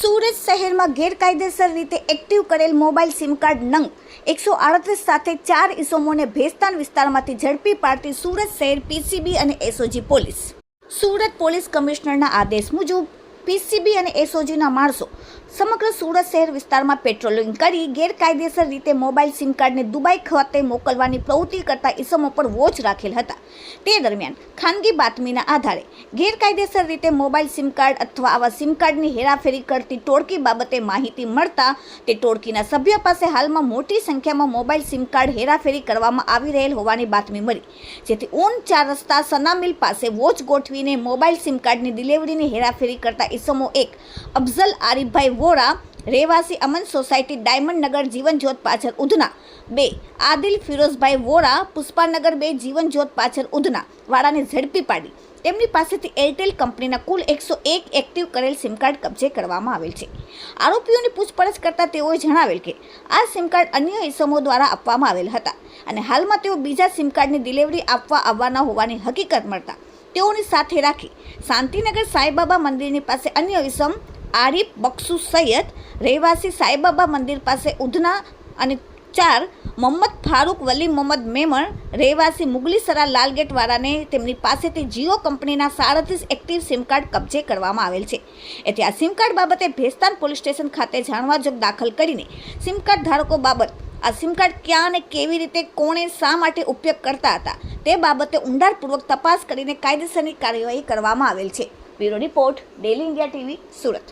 સુરત શહેરમાં ગેરકાયદેસર રીતે એક્ટિવ કરેલ મોબાઈલ સિમ કાર્ડ નંગ. એકસો આડત્રીસ સાથે ચાર ઇસમોને ભેસ્તાન વિસ્તારમાંથી ઝડપી પાડતી સુરત શહેર પીસીબી અને એસઓજી પોલીસ. સુરત પોલીસ કમિશનરના આદેશ મુજબ પીસીબી અને એસઓજીના માણસો સમગ્ર સુરત શહેર વિસ્તારમાં પેટ્રોલિંગ કરી ગેરકાયદેસર રીતે મોબાઈલ સિમ કાર્ડને દુબઈ ખાતે મોકલવાની પ્રવૃત્તિ કરતા ઇસમો પર વોચ રાખેલ હતા. તે દરમિયાન ખાનગી બાતમીના આધારે ગેરકાયદેસર રીતે મોબાઈલ સિમ કાર્ડ અથવા આવા સિમ કાર્ડની હેરાફેરી કરતી ટોળકી બાબતે માહિતી મળતા તે ટોળકીના સભ્ય પાસે હાલમાં મોટી સંખ્યામાં મોબાઈલ સિમ કાર્ડ હેરાફેરી કરવામાં આવી રહેલ હોવાની બાતમી મળી, જેથી ઊન ચાર રસ્તા સનામિલ પાસે વોચ ગોઠવીને મોબાઈલ સિમ કાર્ડની ડિલિવરીની હેરાફેરી કરતા ઇસમો એક. અફઝલ આરીફભાઈ વોરા, રહેવાસી અમન સોસાયટી ડાયમંડ નગર જીવનજ્યોત પાછળ ઉધના. બે, આદિલ ફિરોઝભાઈ વોરા, પુષ્પાનગર બે જીવનજ્યોત પાછળ ઉધના, વાળાને ઝડપી પાડી. તેમની પાસેથી એરટેલ કંપનીના કુલ એકસો એક એક્ટિવ કરેલ સિમ કાર્ડ કબજે કરવામાં આવેલ છે. આરોપીઓની પૂછપરછ કરતાં તેઓએ જણાવેલ કે, આ સિમ કાર્ડ અન્ય ઇસમો દ્વારા આપવામાં આવેલ હતા અને હાલમાં તેઓ બીજા સિમ કાર્ડની ડિલિવરી આપવા આવવાના હોવાની હકીકત મળતા તેઓની સાથે રાખી શાંતિનગર સાંઈબાબા મંદિરની પાસે અન્ય ઇસમ આરિફ બક્ષુ સૈયદ, રહેવાસી સાંઈબાબા મંદિર પાસે ઉધના અને ચાર મોહમ્મદ ફારૂક વલી મોહમ્મદ મેમણ, રહેવાસી મુગલીસરા લાલગેટવાળાને તેમની પાસેથી જીઓ કંપનીના સાડત્રીસ એક્ટિવ સિમ કાર્ડ કબજે કરવામાં આવેલ છે. એથી આ સિમ કાર્ડ બાબતે ભેસ્તાન પોલીસ સ્ટેશન ખાતે જાણવા જોગ દાખલ કરીને સિમ કાર્ડ ધારકો બાબત આ સિમ કાર્ડ ક્યાં અને કેવી રીતે, કોણે શા માટે ઉપયોગ કરતા હતા, તે બાબતે ઊંડાણપૂર્વક તપાસ કરીને કાયદેસરની કાર્યવાહી કરવામાં આવેલ છે. Bureau report, daily India TV, Surat.